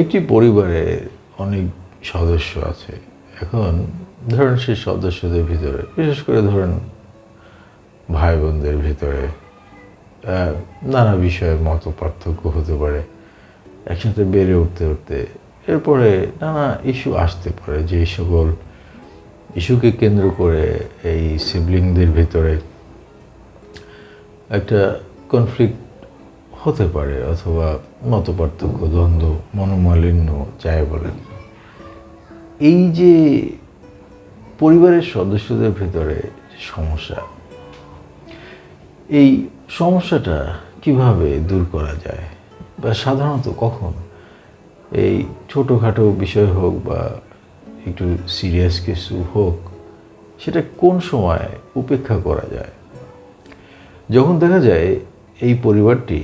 একটি পরিবারে অনেক সদস্য আছে। এখন ধরেন সেই সদস্যদের ভিতরে, বিশেষ করে ধরেন ভাই বোনদের ভিতরে নানা বিষয়ে মত পার্থক্য হতে পারে, একসাথে বেড়ে উঠতে উঠতে। এরপরে নানা ইস্যু আসতে পারে, যে সকল ইস্যুকে কেন্দ্র করে এই সিবলিংদের ভিতরে একটা কনফ্লিক্ট হতে পারে, অথবা মতপার্থক্য, দ্বন্দ্ব, মনোমালিন্য, যাই বলেন। এই যে পরিবারের সদস্যদের ভিতরে সমস্যা, এই সমস্যাটা কীভাবে দূর করা যায়? বা সাধারণত কখন? এই ছোটোখাটো বিষয় হোক বা একটু সিরিয়াস কিছু হোক, সেটা কোন সময় উপেক্ষা করা যায়? যখন দেখা যায় এই পরিবারটি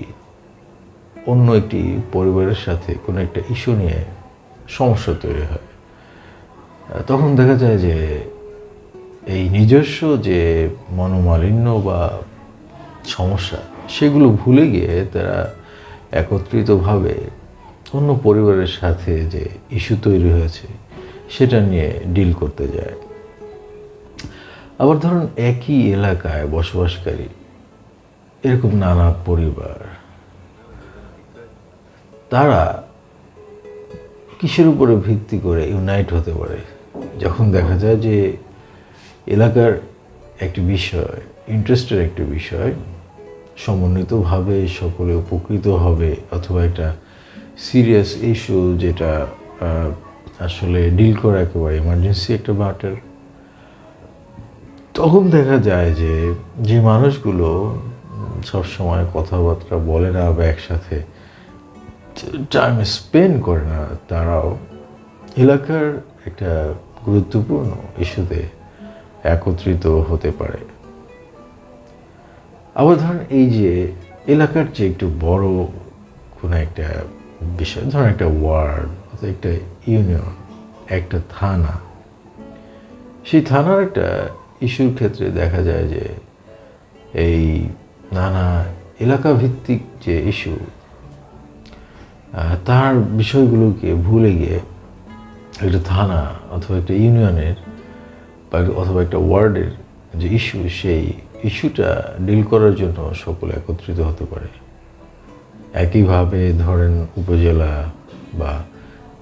অন্য একটি পরিবারের সাথে কোনো একটা ইস্যু নিয়ে সমস্যা তৈরি হয়। তখন দেখা যায় যে এই নিজস্ব যে মনোমালিন্য বা সমস্যা, সেগুলো ভুলে গিয়ে তারা একত্রিতভাবে অন্য পরিবারের সাথে যে ইস্যু তৈরি হয়েছে, সেটা নিয়ে ডিল করতে যায়। আবার ধরুন একই এলাকায় বসবাসকারী, এরকম নানা পরিবার তারা কিসের উপরে ভিত্তি করে ইউনাইট হতে পারে? যখন দেখা যায় যে এলাকার একটি বিষয় ইন্টারেস্টের একটি বিষয়, সমন্বিতভাবে সকলে উপকৃত হবে অথবা একটা সিরিয়াস ইস্যু যেটা আসলে ডিল করা একেবারে এমার্জেন্সি একটা ম্যাটার তখন দেখা যায় যে যে মানুষগুলো সবসময় কথাবার্তা বলে না বা একসাথে টাইম স্পেন্ড করে না, তারাও এলাকার একটা গুরুত্বপূর্ণ ইস্যুতে একত্রিত হতে পারে। আবার ধরেন এই যে এলাকার যে একটু বড় কোনো একটা বিষয়, ধরেন একটা ওয়ার্ড অথবা একটা ইউনিয়ন, একটা থানা, সেই থানার একটা ইস্যুর ক্ষেত্রে দেখা যায় যে এই নানা এলাকা ভিত্তিক যে ইস্যু তার বিষয়গুলোকে ভুলে গিয়ে একটা থানা অথবা একটা ইউনিয়নের বা অথবা একটা ওয়ার্ডের যে ইস্যু সেই ইস্যুটা ডিল করার জন্য সকলে একত্রিত হতে পারে। একইভাবে ধরেন উপজেলা বা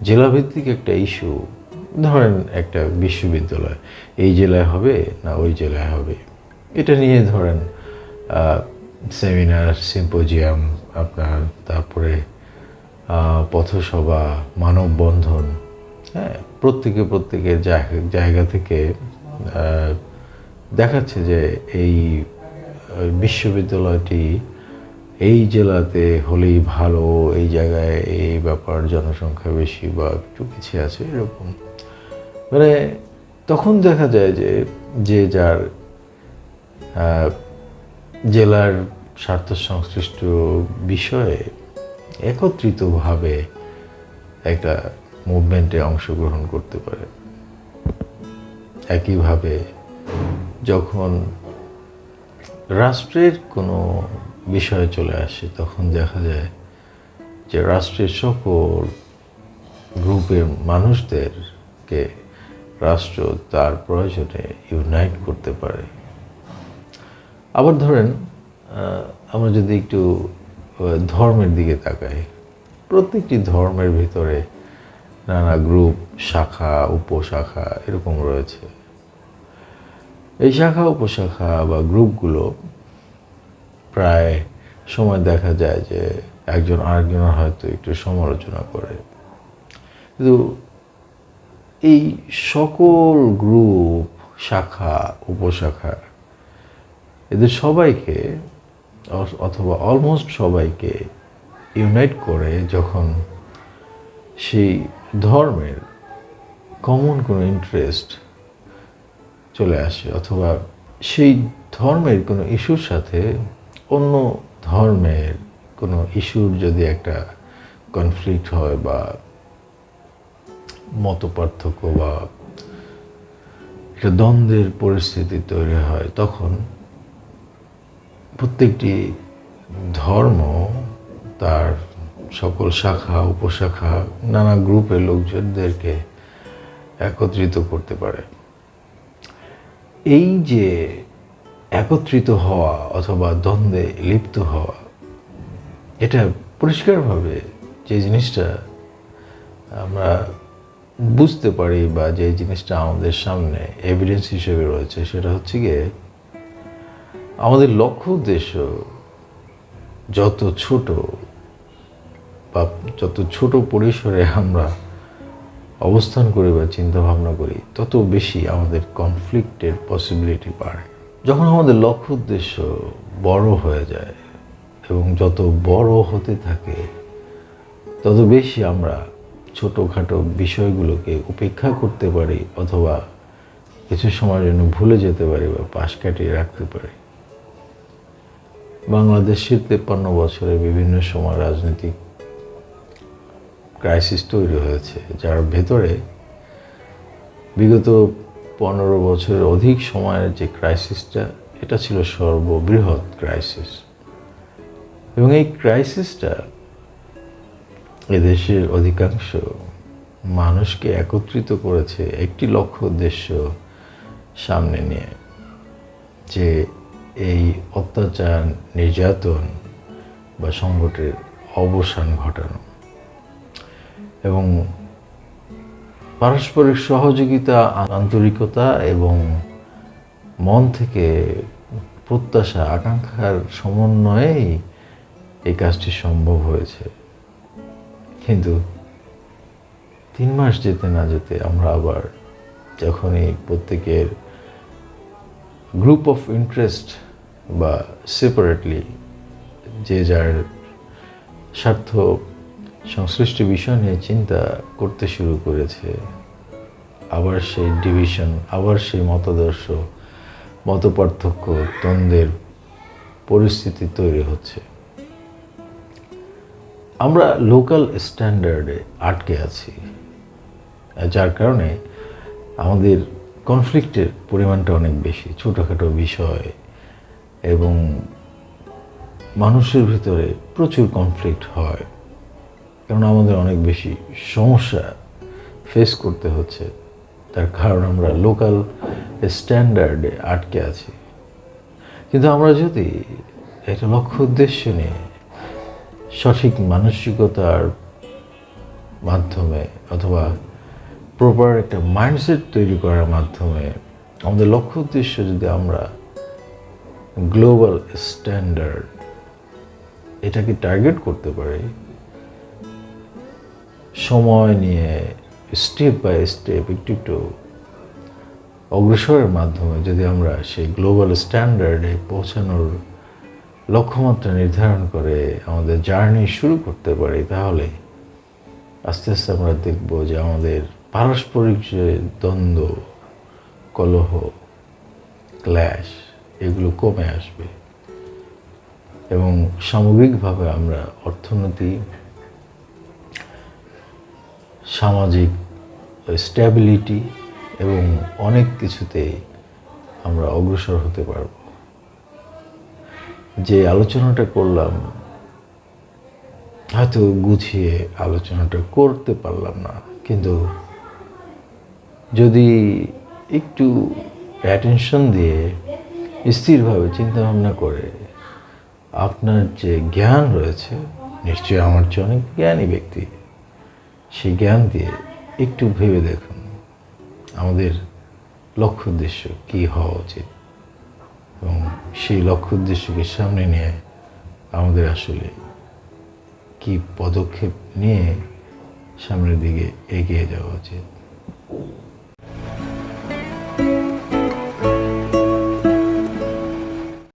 জেলাভিত্তিক একটা ইস্যু ধরেন একটা বিশ্ববিদ্যালয়, এই জেলায় হবে না ওই জেলায় হবে। এটা নিয়ে ধরেন সেমিনার সিম্পোজিয়াম আপনার তারপরে পথসভা, মানববন্ধন হ্যাঁ প্রত্যেকে প্রত্যেকের জায়গা- থেকে দেখাচ্ছে যে এই বিশ্ববিদ্যালয়টি এই জেলাতে হলেই ভালো, এই জায়গায় এই ব্যাপার জনসংখ্যা বেশি বা একটু পিছিয়ে আছে, এরকম। মানে তখন দেখা যায় যে যে যার জেলার স্বার্থ সংশ্লিষ্ট বিষয়ে একত্রিতভাবে একটা মুভমেন্টে অংশগ্রহণ করতে পারে। একইভাবে যখন রাষ্ট্রের কোনো বিষয়ে চলে আসে, তখন দেখা যায় যে রাষ্ট্রের সকল গ্রুপের মানুষদেরকে রাষ্ট্র তার প্রয়োজনে ইউনাইট করতে পারে। আবার ধরেন আমরা যদি একটু ধর্মের দিকে তাকাই। প্রত্যেকটি ধর্মের ভিতরে নানা গ্রুপ শাখা, উপশাখা এরকম রয়েছে। এই শাখা, উপশাখা বা গ্রুপগুলো প্রায় সময় দেখা যায় যে একজন আরেকজনের হয়তো একটু সমালোচনা করে। কিন্তু এই সকল গ্রুপ শাখা, উপশাখা, এদের সবাইকে অথবা অলমোস্ট সবাইকে ইউনাইট করে যখন সেই ধর্মের কমন কোনো ইন্টারেস্ট চলে আসে, অথবা সেই ধর্মের কোনো ইস্যুর সাথে অন্য ধর্মের কোনো ইস্যুর যদি একটা কনফ্লিক্ট হয় বা মতপার্থক্য বা একটা দ্বন্দ্বের পরিস্থিতি তৈরি হয়, তখন প্রত্যেকটি ধর্ম, তার সকল শাখা, উপশাখা, নানা গ্রুপের লোকজনদেরকে একত্রিত করতে পারে। এই যে একত্রিত হওয়া অথবা দ্বন্দ্বে লিপ্ত হওয়া, এটা পরিষ্কারভাবে যে জিনিসটা আমরা বুঝতে পারি বা যে জিনিসটা আমাদের সামনে এভিডেন্স হিসেবে রয়েছে, সেটা হচ্ছে গিয়ে আমাদের লক্ষ্য উদ্দেশ্য যত ছোট বা যত ছোট পরিসরে আমরা অবস্থান করি বা চিন্তা ভাবনা করি, তত বেশি আমাদের কনফ্লিক্টের পসিবিলিটি বাড়ে। যখন আমাদের লক্ষ্য উদ্দেশ্য বড় হয়ে যায় এবং যত বড় হতে থাকে, তত বেশি আমরা ছোটোখাটো বিষয়গুলোকে উপেক্ষা করতে পারি অথবা কিছু সময়ের জন্য ভুলে যেতে পারি বা পাশ কাটিয়ে রাখতে পারি। বাংলাদেশের তেপ্পান্ন বছরে বিভিন্ন সময় রাজনৈতিক ক্রাইসিস তৈরি হয়েছে, যার ভেতরে বিগত পনেরো বছরের অধিক সময়ের যে ক্রাইসিসটা এটা ছিল সর্ববৃহৎ ক্রাইসিস এবং এই ক্রাইসিসটা এদেশের অধিকাংশ মানুষকে একত্রিত করেছে একটি লক্ষ্য উদ্দেশ্য সামনে নিয়ে, যে এই অত্যাচার, নির্যাতন বা সংকটের অবসান ঘটানো এবং পারস্পরিক সহযোগিতা, আন্তরিকতা এবং মন থেকে প্রত্যাশা, আকাঙ্ক্ষার সমন্বয়েই এই কাজটি সম্ভব হয়েছে। কিন্তু তিন মাস যেতে না যেতে আমরা আবার যখনই প্রত্যেকের গ্রুপ অফ ইন্টারেস্ট বা সেপারেটলি যে যার স্বার্থ সংশ্লিষ্ট বিষয় নিয়ে চিন্তা করতে শুরু করেছে, আবার সেই ডিভিশন আবার সেই মতাদর্শ, মতপার্থক্য, দ্বন্দ্বের পরিস্থিতি তৈরি হচ্ছে। আমরা লোকাল স্ট্যান্ডার্ডে আটকে আছি, যার কারণে আমাদের কনফ্লিক্টের পরিমাণটা অনেক বেশি, ছোটোখাটো বিষয় এবং মানুষের ভিতরে প্রচুর কনফ্লিক্ট হয়। কারণ আমাদের অনেক বেশি সমস্যা ফেস করতে হচ্ছে। তার কারণ আমরা লোকাল স্ট্যান্ডার্ডে আটকে আছি। কিন্তু আমরা যদি একটা লক্ষ্য উদ্দেশ্য নিয়ে সঠিক মানসিকতার মাধ্যমে অথবা প্রপার একটা মাইন্ডসেট তৈরি করার মাধ্যমে আমাদের লক্ষ্য উদ্দেশ্য যদি আমরা গ্লোবাল স্ট্যান্ডার্ড এটাকে টার্গেট করতে পারি? সময় নিয়ে স্টেপ বাই স্টেপ একটু একটু অগ্রসরের মাধ্যমে যদি আমরা সেই গ্লোবাল স্ট্যান্ডার্ডে পৌঁছানোর লক্ষ্যমাত্রা নির্ধারণ করে আমাদের জার্নি শুরু করতে পারি, তাহলে আস্তে আস্তে আমরা দেখব যে আমাদের পারস্পরিক যে দ্বন্দ্ব, কলহ ক্ল্যাশ এগুলো কমে আসবে। এবং সামগ্রিকভাবে আমরা অর্থনীতি, সামাজিক স্ট্যাবিলিটি এবং অনেক কিছুতে আমরা অগ্রসর হতে পারব। যে আলোচনাটা করলাম, হয়তো গুছিয়ে আলোচনাটা করতে পারলাম না, কিন্তু যদি একটু অ্যাটেনশন দিয়ে স্থিরভাবে চিন্তাভাবনা করে আপনার যে জ্ঞান রয়েছে, নিশ্চয়ই আমার চেয়ে অনেক জ্ঞানী ব্যক্তি, সেই জ্ঞান দিয়ে একটু ভেবে দেখুন আমাদের লক্ষ্য উদ্দেশ্য কী হওয়া উচিত। এবং সেই লক্ষ্য উদ্দেশ্যকে সামনে নিয়ে আমাদের আসলে কি পদক্ষেপ নিয়ে সামনের দিকে এগিয়ে যাওয়া উচিত।